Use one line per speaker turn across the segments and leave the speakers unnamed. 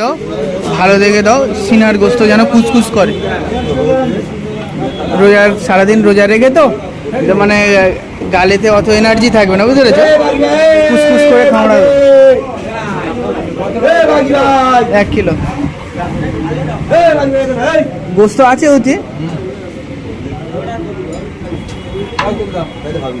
দাও ভালো দেখে দাও সিনার গোস্ত যেন কুচকুচ করে রোজার সারাদিন রোজা রেখে তো মানে গালেতে অত এনার্জি থাকবে না বুঝতে পেরেছো
কুচকুচ করে খাওয়া
এক কিলো গোস্ত আছে ওতে ভাবি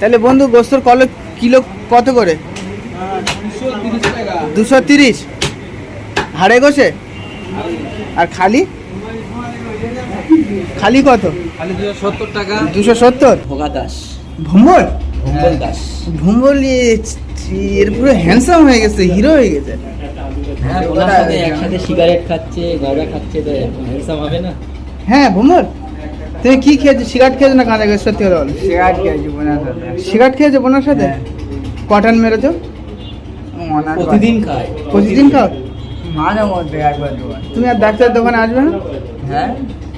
তাহলে বন্ধু গোস্তর কল কিলো কত করে দুশো তিরিশ হাড়ে গোছে আর খালি খালি কত দুশো সত্তর ভোগা দাস ভুম্বল ভুম্বল দাস ভুম্বল এর পুরো হ্যান্ডসাম হয়ে গেছে হিরো হয়ে গেছে
হ্যাঁ একসাথে
হ্যাঁ ভুম্বল তুমি কি খেয়েছো সিগারেট খেয়েছো না কাঁচা খেয়েছো সত্যি কথা বলো
সিগারেট খেয়েছি বোনার সাথে
সিগারেট খেয়েছো বোনার সাথে হ্যাঁ। কটন মেরেছ
প্রতিদিন খাই প্রতিদিন খাও মাঝে মধ্যে একবার দুবার
তুমি আর ডাক্তার দোকানে আসবে না হ্যাঁ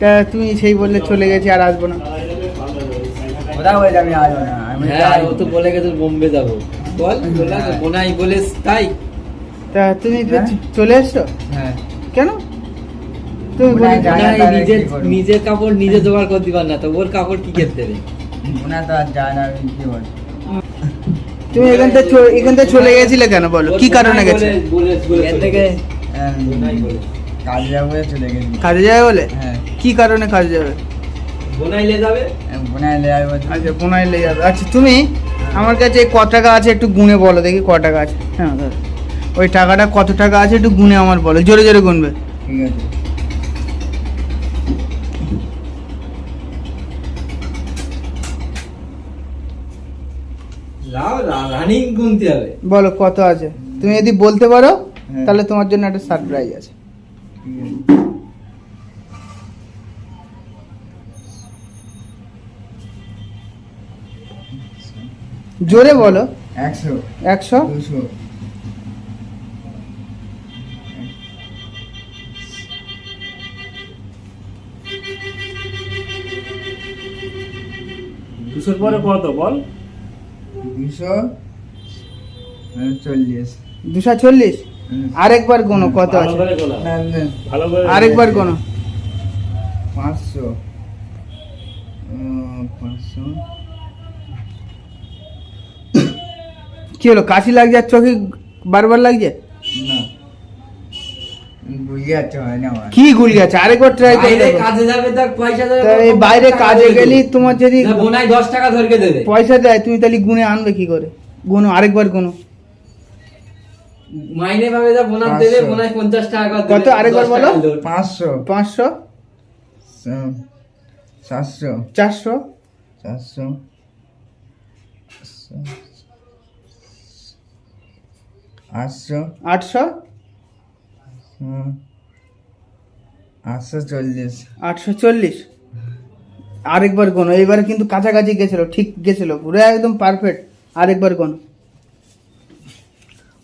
তা তুমি সেই বললে চলে গেছি আর আসবো না
কোথাও হয়ে যাবে আসবো না হ্যাঁ ও তো বলে গেছে বোম্বে যাবো বল বোনাই বলে তাই
তা তুমি হ্যাঁ? চলে এসছো হ্যাঁ কেন
মানে নিজের কাপড় নিজে জোগাড় করতে পার না তো ওর কাপড় কি করতে দেবে
তুমি এখান থেকে এখান থেকে চলে গেছিলে কেন বলো কি কারণে গেছে কাজে যাবে বলে হ্যাঁ কি কারণে কাজে যাবে
বোনাইলে যাবে হ্যাঁ, বোনাইলে যাবে আচ্ছা বোনাইলে যাবে
আচ্ছা তুমি আমার কাছে ক টাকা আছে একটু গুনে বলো দেখি ক টাকা আছে হ্যাঁ ওই টাকাটা কত টাকা আছে একটু গুনে আমার বলো জোরে জোরে গুনবে ঠিক আছে বলো কত আছে তুমি যদি বলতে পারো হ্যাঁ। তাহলে তোমার জন্য একটা সারপ্রাইজ আছে জোরে বলো একশো একশো দুশো
দুশোর পরে কত বল দুশো হ্যাঁ, চল্লিশ
দুশো চল্লিশ হ্যাঁ। আরেকবার গোনো কত আছে আরেকবার গোনো
পাঁচশো পাঁচশো
কি হলো কাশি লাগছে আর চোখে বারবার লাগছে কি গুলগি আছে আরেকবার ট্রাই করে
কাজে যাবে তার পয়সা
দেবে বাইরে কাজে গেলি তোমার যদি
বোনাই দশ টাকা ধরকে দেবে
পয়সা দেয় তুমি তাহলে গুনে আনবে কি করে গুনো আরেকবার গুনো
মাইনে ভাবে যা বোনাস দেবে বোনাই 50 টাকা
কত আরেকবার বলো 500 500
700
400 400 আটশো আটশো হুম
আটশো চল্লিশ
আটশো চল্লিশ আরেকবার গোনো এইবারে কিন্তু কাছাকাছি গেছিলো ঠিক গেছিলো পুরো একদম পারফেক্ট আরেকবার গোনো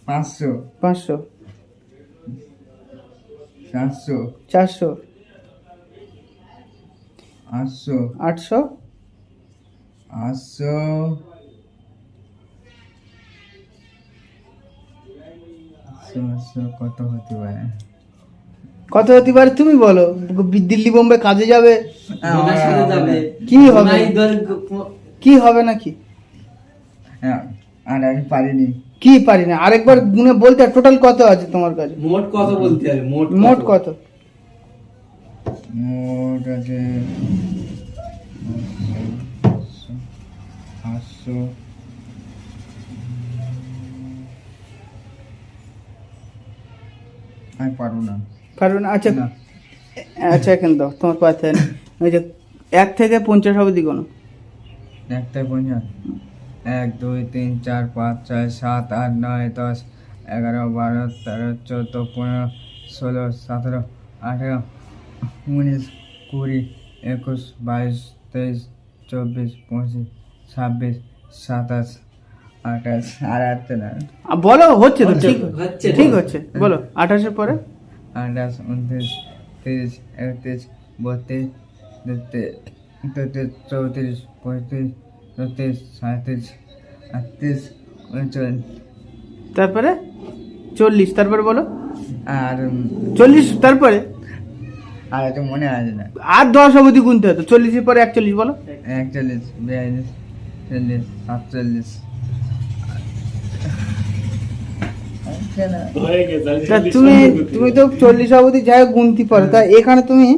পাঁচশো পাঁচশো চারশো চারশো আটশো আটশো
আটশো আটশো কত হতে পারে
কত হতে পারে তুমি বলো দিল্লি বোম্বে কাজে যাবে
হ্যাঁ, হ্যাঁ, হ্যাঁ।
কি হবে কি হবে নাকি
আর আমি পারিনি
কি পারি না আরেকবার গুনে বলতে টোটাল কত আছে তোমার কাছে
মোট কত বলতে হবে মোট মোট কত মোট আছে পাঁচশো আমি পারবো না
কারণ আচ্ছা আচ্ছা এখন তো তোমার পাশে ওই যে এক থেকে পঞ্চাশ অবধি কোনো
এক থেকে পঞ্চাশ এক দুই তিন চার পাঁচ ছয় সাত আট নয় দশ এগারো বারো তেরো চোদ্দ পনেরো ষোলো সতেরো আঠেরো উনিশ কুড়ি একুশ বাইশ তেইশ চব্বিশ পঁচিশ ছাব্বিশ সাতাশ আঠাশ আর আর
বলো হচ্ছে তো ঠিক হচ্ছে ঠিক হচ্ছে বলো আঠাশের পরে
আঠাশ উনত্রিশ তিরিশ একত্রিশ বত্রিশ তেত্রিশ চৌত্রিশ পঁয়ত্রিশ ছত্রিশ সাঁত্রিশ আটত্রিশ উনচল্লিশ
তারপরে চল্লিশ তারপরে বলো আর চল্লিশ তারপরে
আর তো মনে আছে না
আর দশ অবধি গুনতে হতো চল্লিশের পরে একচল্লিশ বলো
একচল্লিশ বিয়াল্লিশ চল্লিশ সাতচল্লিশ
তুমি তুমি তো চল্লিশ অবধি যাই গুনতি পরে তা হ্যাঁ। এখানে তুমি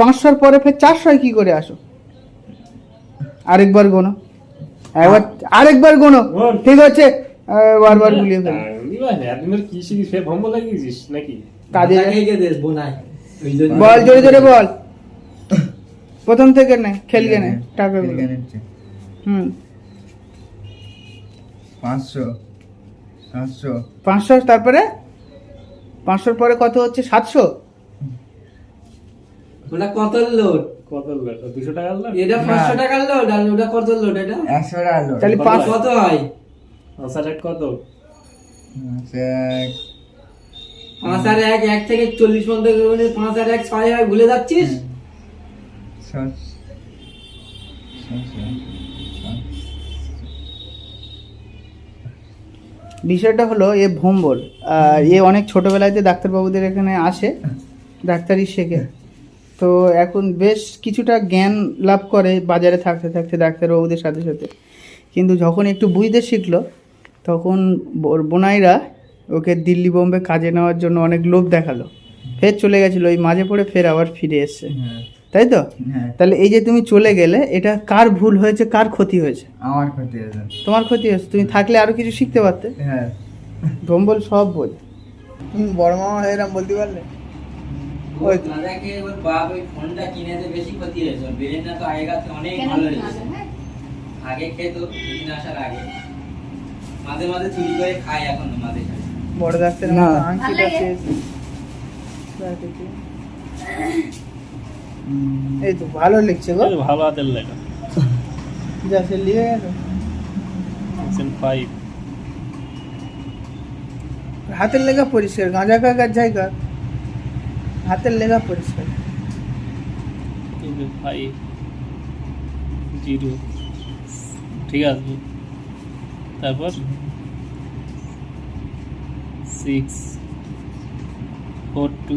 পাঁচশোর পরে ফের চারশোয় কি করে আসো আরেকবার গোনো একবার হ্যাঁ। আরেকবার গোনো ঠিক আছে বারবার হ্যাঁ, গুলিয়ে ফেলো বল জোরে জোরে বল প্রথম থেকে নে খেলগে নে টাকা হুম
পাঁচশো পাঁচশো
পাঁচশো তারপরে পাঁচশোর পরে কত হচ্ছে সাতশো
ওটা কত কত পাঁচশো টাকার ওটা কত
এটা পাঁচ কত হয় পাঁচ হাজার কত পাঁচ হাজার এক এক থেকে চল্লিশ পাঁচ এক ভুলে যাচ্ছিস হ্যাঁ। বিষয়টা হলো এ ভোম্বল এ অনেক ছোটবেলায় ডাক্তারবাবুদের এখানে আসে ডাক্তারি শেখে তো এখন বেশ কিছুটা জ্ঞান লাভ করে বাজারে থাকতে থাকতে ডাক্তারবাবুদের সাথে সাথে কিন্তু যখন একটু বুঝতে শিখলো তখন বোনাইরা ওকে দিল্লি বোম্বে কাজে নেওয়ার জন্য অনেক লোভ দেখালো ফের চলে গেছিলো ওই মাঝে পড়ে ফের আবার ফিরে এসছে হ্যাঁ। তাই তো হ্যাঁ। তাহলে এই যে তুমি চলে গেলে এটা কার ভুল হয়েছে কার ক্ষতি হয়েছে
আমার ক্ষতি হয়েছে
তোমার ক্ষতি হয়েছে তুমি থাকলে আরো কিছু শিখতে পারতে হ্যাঁ ধম্বল সব বল তুমি বড় মামা হয়ে এরম বলতে পারলে হ্যাঁ? বড় ডাক্তার না আংটিটা এই তো ভালো লিখছে গো
ভালো হাতের লেখা যা সে লিখে সেকশন ফাইভ
হাতের লেখা পরিষ্কার গাঁজা কা গাঁজাই কা হাতের লেখা পরিষ্কার
ফাইভ জিরো ঠিক আছে তারপর সিক্স ফোর টু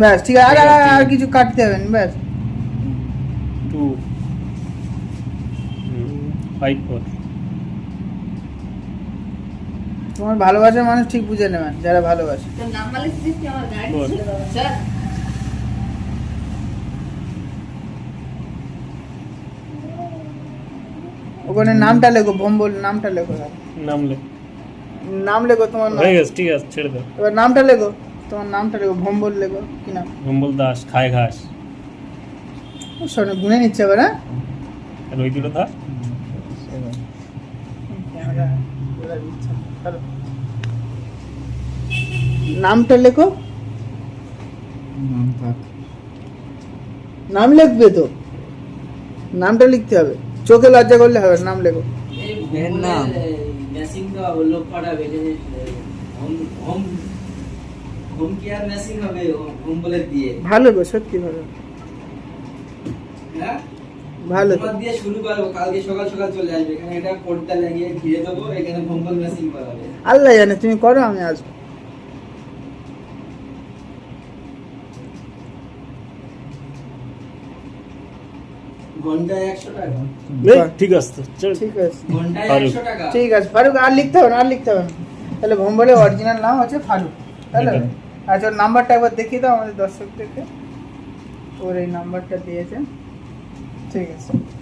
ব্যাস ঠিক আছে আর আর কিছু কাটতে হবেন ব্যাস
টু ফাইভ ফোর
তোমার ভালোবাসার মানুষ ঠিক বুঝে নেবেন যারা ভালোবাসে ওখানে নামটা লেখো ভম্বল নামটা লেখো নাম লেখো নাম লেখো তোমার
হয়ে ঠিক আছে ছেড়ে দাও
এবার নামটা লেখো তোমার নামটা লেখো ভম্বল লেখো কি নাম
ভম্বল দাস খায় ঘাস
শোনো গুনে নিচ্ছে এবার হ্যাঁ রোহিত দাস নামটা লেখো নাম লিখবে তো নামটা লিখতে হবে চোখে লজ্জা করলে হবে নাম লেখো
নাম ঘুম কি আর হবে ঘুম বলে দিয়ে
ভালো গো সত্যি ভালো হ্যাঁ? ভালো
তোমার দিয়ে শুরু করব কালকে সকাল সকাল চলে আসবে এখানে এটা লাগিয়ে ঘিরে দেবো এখানে মেশিন করাবে
আল্লাহ জানে তুমি করো আমি আসবো
হ্যাঁ,
ঠিক আছে ফারুক আর লিখতে হবে না আর লিখতে হবে না তাহলে ভম্বলে অরিজিনাল নাম হচ্ছে ফারুক তাহলে আচ্ছা নাম্বারটা একবার দেখিয়ে দাও আমাদের দর্শকদেরকে ওর এই নাম্বারটা দিয়েছে ঠিক আছে